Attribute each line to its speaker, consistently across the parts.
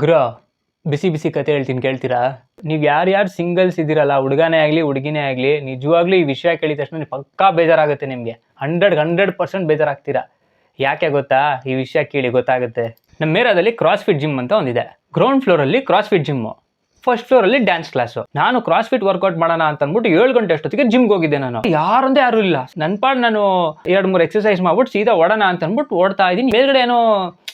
Speaker 1: ಗುರು, ಬಿಸಿ ಬಿಸಿ ಕತೆ ಹೇಳ್ತೀನಿ, ಕೇಳ್ತೀರಾ? ನೀವು ಯಾರ್ಯಾರು ಸಿಂಗಲ್ಸ್ ಇದ್ದೀರಲ್ಲ, ಹುಡುಗನೇ ಆಗಲಿ, ಹುಡುಗಿನೇ ಆಗಲಿ, ನಿಜವಾಗ್ಲೂ ಈ ವಿಷಯ ಕೇಳಿದ ತಕ್ಷಣ ಪಕ್ಕಾ ಬೇಜಾರಾಗುತ್ತೆ ನಿಮಗೆ. ಹಂಡ್ರೆಡ್ ಹಂಡ್ರೆಡ್ ಪರ್ಸೆಂಟ್ ಬೇಜಾರಾಗ್ತೀರಾ? ಯಾಕೆ ಗೊತ್ತಾ? ಈ ವಿಷಯ ಕೇಳಿ ಗೊತ್ತಾಗುತ್ತೆ. ನಮ್ಮ ಮೇರಾದಲ್ಲಿ ಕ್ರಾಸ್ ಫಿಟ್ ಜಿಮ್ ಅಂತ ಒಂದಿದೆ. Ground ಫ್ಲೋರಲ್ಲಿ cross fit gym first floor ಅಲ್ಲಿ ಡ್ಯಾನ್ಸ್ ಕ್ಲಾಸ್ ನಾನು ಕ್ರಾಸ್ ಫಿಟ್ ವರ್ಕೌಟ್ ಮಾಡೋಣ ಅಂತ ಅಂದ್ಬಿಟ್ಟು ಏಳು ಗಂಟೆ ಅಷ್ಟೊತ್ತಿಗೆ ಜಿಮ್ಗೆ ಹೋಗಿದ್ದೆ ನಾನು. ಯಾರಂದೇ ಯಾರು ಇಲ್ಲ. ನನ್ನ ಪಾಡ್ ನಾನು ಎರಡು ಮೂರು ಎಕ್ಸರ್ಸೈಸ್ ಮಾಡ್ಬಿಟ್ಟು ಸೀದಾ ಓಡೋಣ ಅಂತ ಅಂದ್ಬಿಟ್ಟು ಓಡ್ತಾ ಇದ್ದೀನಿ. ಮೇಲ್ಗಡೆ ಏನೋ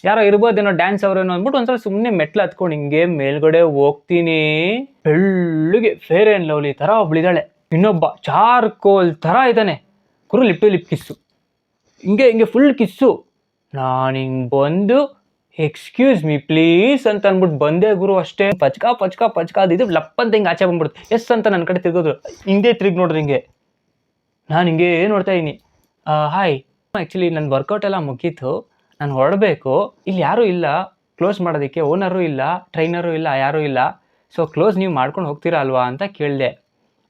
Speaker 1: ಯಾರೋ ಇರ್ಬೋದೇನೋ ಡ್ಯಾನ್ಸ್ ಅವ್ರೇನೋ ಅಂದ್ಬಿಟ್ಟು ಒಂದ್ಸಲ ಸುಮ್ಮನೆ ಮೆಟ್ಲು ಹತ್ಕೊಂಡು ಹಿಂಗೆ ಮೇಲ್ಗಡೆ ಹೋಗ್ತೀನಿ. ಬೆಳ್ಳಿಗೆ ಫೇರ್ ಆ್ಯಂಡ್ ಲವ್ಲಿ ಥರ ಒಬ್ಳಿದಾಳೆ. ಇನ್ನೊಬ್ಬ ಚಾರ್ಕೋಲ್ ಥರ ಇದ್ದಾನೆ. ಕುರು ಲಿಪ್ ಟು ಲಿಪ್ ಕಿಸ್ಸು. ಹಿಂಗೆ ಹಿಂಗೆ ಫುಲ್ ಕಿಸ್ಸು. ನಾನು ಹಿಂಗೆ ಬಂದು ಎಕ್ಸ್ಕ್ಯೂಸ್ ಮೀ ಪ್ಲೀಸ್ ಅಂತ ಅಂದ್ಬಿಟ್ಟು ಬಂದೇ ಗುರು ಅಷ್ಟೇ. ಪಚ್ಕ ಪಚ್ಕ ಪಚ್ಕ ಇದು ಲಪ್ ಅಂತ ಹಿಂಗೆ ಆಚೆ ಬಂದ್ಬಿಡ್ತು ಎಸ್ ಅಂತ ನನ್ನ ಕಡೆ ತಿರ್ಗೋದ್ರು. ಹಿಂಗೆ ತಿರುಗಿ ನೋಡ್ರಿ ಹಿಂಗೆ. ನಾನು ಹಿಂಗೆ ನೋಡ್ತಾ ಇದ್ದೀನಿ. ಹಾಯ್ ಆ್ಯಕ್ಚುಲಿ ನನ್ನ ವರ್ಕೌಟ್ ಎಲ್ಲ ಮುಗೀತು. ನಾನು ಹೊರಡಬೇಕು. ಇಲ್ಲಿ ಯಾರೂ ಇಲ್ಲ. ಕ್ಲೋಸ್ ಮಾಡೋದಕ್ಕೆ ಓನರು ಇಲ್ಲ ಟ್ರೈನರು ಇಲ್ಲ, ಯಾರೂ ಇಲ್ಲ. ಸೊ ಕ್ಲೋಸ್ ನೀವು ಮಾಡ್ಕೊಂಡು ಹೋಗ್ತೀರಾ ಅಲ್ವಾ ಅಂತ ಕೇಳಿದೆ.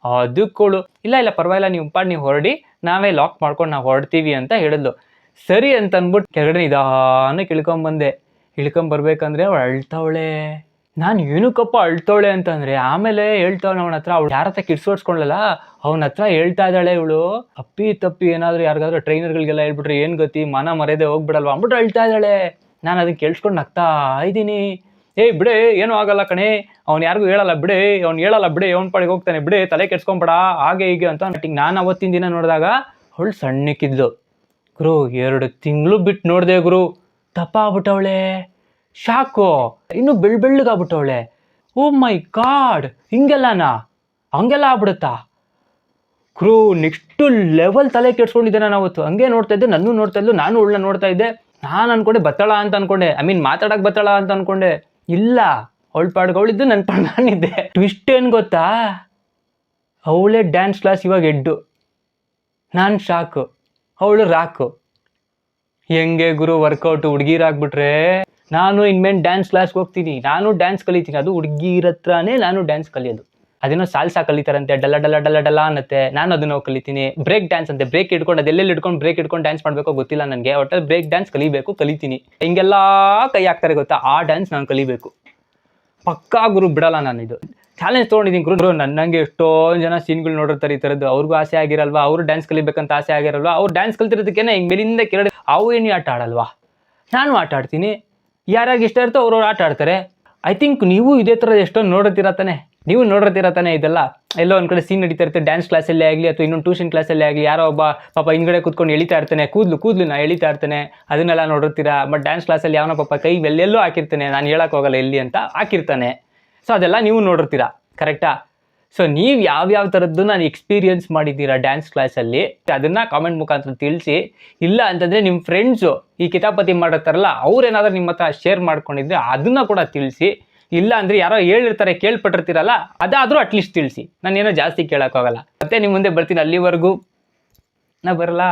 Speaker 1: ಅದಕ್ಕಳು ಇಲ್ಲ ಇಲ್ಲ, ಪರವಾಗಿಲ್ಲ, ನೀವು ಪಾಡ್ ನೀವು ಹೊರಡಿ. ನಾವೇ ಲಾಕ್ ಮಾಡ್ಕೊಂಡು ನಾವು ಹೊರಡ್ತೀವಿ ಅಂತ ಹೇಳಿದ್ಲು. ಸರಿ ಅಂತ ಅಂದ್ಬಿಟ್ಟು ಕೆಳಗಡೆ ನಿಧಾನ ಇಳ್ಕೊಂಬಂದೆ ಇಳ್ಕೊಂಬರ್ಬೇಕಂದ್ರೆ ಅವಳು ಅಳ್ತಾವಳೆ. ನಾನು ಏನಕ್ಕಪ್ಪ ಅಳ್ತಾವಳೆ ಅಂತಂದ್ರೆ, ಆಮೇಲೆ ಹೇಳ್ತಾವಳೆ ಅವನ ಹತ್ರ, ಅವಳು ಯಾರ ಹತ್ರ ಕಿಡ್ಸೋಡ್ಸ್ಕೊಂಡ್ಲಲ್ಲ ಅವನ ಹತ್ರ ಹೇಳ್ತಾ ಇದ್ದಾಳೆ ಇವಳು. ಅಪ್ಪಿ ತಪ್ಪಿ ಏನಾದರೂ ಯಾರಿಗಾದ್ರೂ ಟ್ರೈನರ್ಗಳಿಗೆಲ್ಲ ಹೇಳ್ಬಿಟ್ರೆ ಏನು ಗತಿ, ಮನ ಮರೆಯದೆ ಹೋಗ್ಬಿಡಲ್ವಾ ಅಂದ್ಬಿಟ್ಟು ಅಳ್ತಾ ಇದ್ದಾಳೆ. ನಾನು ಅದನ್ನ ಕೇಳಿಸ್ಕೊಂಡು ನಗ್ತಾ ಇದ್ದೀನಿ. ಏಯ್ ಬಿಡೆ, ಏನೂ ಆಗಲ್ಲ ಕಣೆ. ಅವ್ನು ಯಾರಿಗೂ ಹೇಳಲ್ಲ, ಬಿಡೆ, ಅವ್ನು ಹೇಳಲ್ಲ, ಬಿಡೆ, ಅವ್ನ ಪಾಡಿಗೆ ಹೋಗ್ತಾನೆ, ಬಿಡೆ, ತಲೆ ಕೆಡ್ಸ್ಕೊಂಬೇಡ, ಹಾಗೆ ಹೀಗೆ ಅಂತ ನಾನು ಅವತ್ತಿನ ದಿನ ನೋಡಿದಾಗ, ಅವಳು ಸಣ್ಣಕ್ಕಿದ್ಲು. ಗುರು, ಎರಡು ತಿಂಗಳು ಬಿಟ್ಟು ನೋಡಿದೆ ಗುರು. ದಪ್ಪ ಆಗ್ಬಿಟ್ಟವಳೆ ಶಾಕು. ಇನ್ನು ಬೆಳ್ ಬೆಳ್ಳಗಾಗ್ಬಿಟ್ಟವಳೆ. ಓ ಮೈ ಗಾಡ್. ಹಿಂಗೆಲ್ಲನಾ? ಹಂಗೆಲ್ಲ ಆಗ್ಬಿಡುತ್ತಾ? ಕ್ರೂ, ನೆಕ್ಸ್ಟು ಲೆವೆಲ್ ತಲೆ ಕೆಡ್ಸ್ಕೊಂಡಿದ್ದೆ ನಾನು ಅವತ್ತು. ಹಂಗೆ ನೋಡ್ತಾ ಇದ್ದೆ, ನನ್ನೂ ನೋಡ್ತಾ ಇದ್ಲು, ನಾನು ಉಳ್ಳ ನೋಡ್ತಾ ಇದ್ದೆ. ನಾನು ಅನ್ಕೊಂಡೆ ಬತ್ತಳ ಅಂತ ಅನ್ಕೊಂಡೆ. ಐ ಮೀನ್ ಮಾತಾಡಕ್ಕೆ ಬತ್ತಳ ಅಂತ ಅನ್ಕೊಂಡೆ. ಇಲ್ಲ, ಅವಳ ಪಾಡ್ಗಳಿದ್ದು ನನ್ನ ಪಾಡ್ ನಾನಿದ್ದೆ ಟ್ವಿಸ್ಟ್ ಏನು ಗೊತ್ತಾ? ಅವಳೇ ಡ್ಯಾನ್ಸ್ ಕ್ಲಾಸ್ ಇವಾಗ ಎಡ್ಡು. ನಾನು ಶಾಕು. ಅವಳು ರಾಕು. ಹೆಂಗೆ ಗುರು ವರ್ಕೌಟ್ ಹುಡುಗಿರಾಗ್ಬಿಟ್ರೆ? ನಾನು ಇನ್ಮೇಲೆ ಡ್ಯಾನ್ಸ್ ಕ್ಲಾಸ್ಗೆ ಹೋಗ್ತೀನಿ. ನಾನು ಡ್ಯಾನ್ಸ್ ಕಲಿತೀನಿ. ಅದು ಹುಡುಗಿರ ಹತ್ರನೇ ನಾನು ಡ್ಯಾನ್ಸ್ ಕಲಿಯೋದು. ಅದೇನೋ ಸಾಲ್ಸಾ ಕಲಿತಾರಂತೆ ಡಲ್ಲ ಡಲ್ಲ ಡಲ್ಲ ಡಲ್ಲ ಅನ್ನತ್ತೆ. ನಾನು ಅದನ್ನ ಕಲಿತೀನಿ. ಬ್ರೇಕ್ ಡ್ಯಾನ್ಸ್ ಅಂತೆ. ಬ್ರೇಕ್ ಇಟ್ಕೊಂಡು ಅದೆಲ್ಲೆಲ್ಲಿ ಇಟ್ಕೊಂಡು ಬ್ರೇಕ್ ಇಟ್ಕೊಂಡು ಡ್ಯಾನ್ಸ್ ಮಾಡಬೇಕೋ ಗೊತ್ತಿಲ್ಲ ನನಗೆ. ಒಟ್ಟಲ್ಲಿ ಬ್ರೇಕ್ ಡ್ಯಾನ್ಸ್ ಕಲಿಬೇಕು, ಕಲಿತೀನಿ. ಹಿಂಗೆಲ್ಲ ಕೈ ಹಾಕ್ತಾರೆ ಗೊತ್ತಾ? ಆ ಡ್ಯಾನ್ಸ್ ನಾನು ಕಲಿಬೇಕು. ಪಕ್ಕಾ ಗುರು ಬಿಡಲ್ಲ ನಾನು ಇದು ಚಾಲೆಂಜ್ ತೊಗೊಂಡಿದ್ದೀನಿ ಗುರು. ನನ್ನಂಗೆ ಎಷ್ಟೊಂದು ಜನ ಸೀನ್ಗಳು ನೋಡಿರ್ತಾರೆ ಈ ಥರದ್ದು ಅವ್ರಿಗೂ ಆಸೆ ಆಗಿರಲ್ವಾ? ಅವರು ಡ್ಯಾನ್ಸ್ ಕಲಿಬೇಕಂತ ಆಸೆ ಆಗಿರಲ್ವಾ? ಅವ್ರು ಡ್ಯಾನ್ಸ್ ಕಲ್ತಿರೋದಕ್ಕೇನೆ ಹಿಂಗೆ ಮೇಲಿಂದ ಕೆಳಗೆ ಅವು ಏನು ಆಟ ಆಡಲ್ವಾ? ನಾನು ಆಟ ಆಡ್ತೀನಿ. ಯಾರಾಗಿ ಇಷ್ಟ ಇರ್ತೋ ಅವ್ರವ್ರು ಆಟ ಆಡ್ತಾರೆ. ಐ ಥಿಂಕ್ ನೀವು ಇದೇ ಥರ ಎಷ್ಟೊಂದು ನೋಡಿರ್ತೀರ ತಾನೆ. ನೀವು ನೋಡಿರ್ತೀರ ತಾನೆ ಇದೆಲ್ಲ? ಎಲ್ಲೋ ಒಂದು ಕಡೆ ಸೀನ್ ನಡೀತಾ ಇರುತ್ತೆ. ಡ್ಯಾನ್ಸ್ ಕ್ಲಾಸಲ್ಲೇ ಆಗಲಿ ಅಥವಾ ಇನ್ನೊಂದು ಟ್ಯೂಷನ್ ಕ್ಲಾಸಲ್ಲೇ ಆಗಲಿ, ಯಾರೋ ಒಬ್ಬ ಪಾಪ ಹಿಂದ್ಗಡೆ ಕೂತ್ಕೊಂಡು ಎಳಿತಾ ಇರ್ತಾನೆ. ಕೂದಲು ಕೂದಲು ನಾ ಎಳಿತಾ ಇರ್ತಾನೆ. ಅದನ್ನೆಲ್ಲ ನೋಡಿರ್ತೀರಾ? ಬಟ್ ಡ್ಯಾನ್ಸ್ ಕ್ಲಾಸಲ್ಲಿ ಯಾವನೋ ಪಾಪ ಕೈ ಎಲ್ಲೆಲ್ಲೋ ಹಾಕಿರ್ತಾನೆ. ನಾನು ಹೇಳೋಕ್ಕೋಗಲ್ಲ ಎಲ್ಲಿ ಅಂತ ಹಾಕಿರ್ತಾನೆ. ಸೊ ಅದೆಲ್ಲ ನೀವು ನೋಡಿರ್ತೀರಾ ಕರೆಕ್ಟಾ ಸೊ ನೀವು ಯಾವ್ಯಾವ ಥರದ್ದು ನಾನು ಎಕ್ಸ್ಪೀರಿಯನ್ಸ್ ಮಾಡಿದ್ದೀರಾ ಡ್ಯಾನ್ಸ್ ಕ್ಲಾಸಲ್ಲಿ ಅದನ್ನು ಕಾಮೆಂಟ್ ಮುಖಾಂತರ ತಿಳಿಸಿ. ಇಲ್ಲ ಅಂತಂದರೆ ನಿಮ್ಮ ಫ್ರೆಂಡ್ಸು ಈ ಕಿತಾಪತಿ ಮಾಡಿರ್ತಾರಲ್ಲ, ಅವ್ರೇನಾದ್ರೂ ನಿಮ್ಮ ಹತ್ರ ಶೇರ್ ಮಾಡ್ಕೊಂಡಿದ್ರೆ ಅದನ್ನು ಕೂಡ ತಿಳಿಸಿ. ಇಲ್ಲ ಅಂದರೆ ಯಾರೋ ಹೇಳಿರ್ತಾರೆ, ಕೇಳ್ಪಟ್ಟಿರ್ತೀರಲ್ಲ, ಅದಾದರೂ ಅಟ್ಲೀಸ್ಟ್ ತಿಳಿಸಿ. ನಾನೇನೋ ಜಾಸ್ತಿ ಕೇಳೋಕ್ಕಾಗಲ್ಲ. ಮತ್ತೆ ನಿಮ್ಮ ಮುಂದೆ ಬರ್ತೀನಿ ಅಲ್ಲಿವರೆಗೂ. ನಾ ಬರಲ್ಲ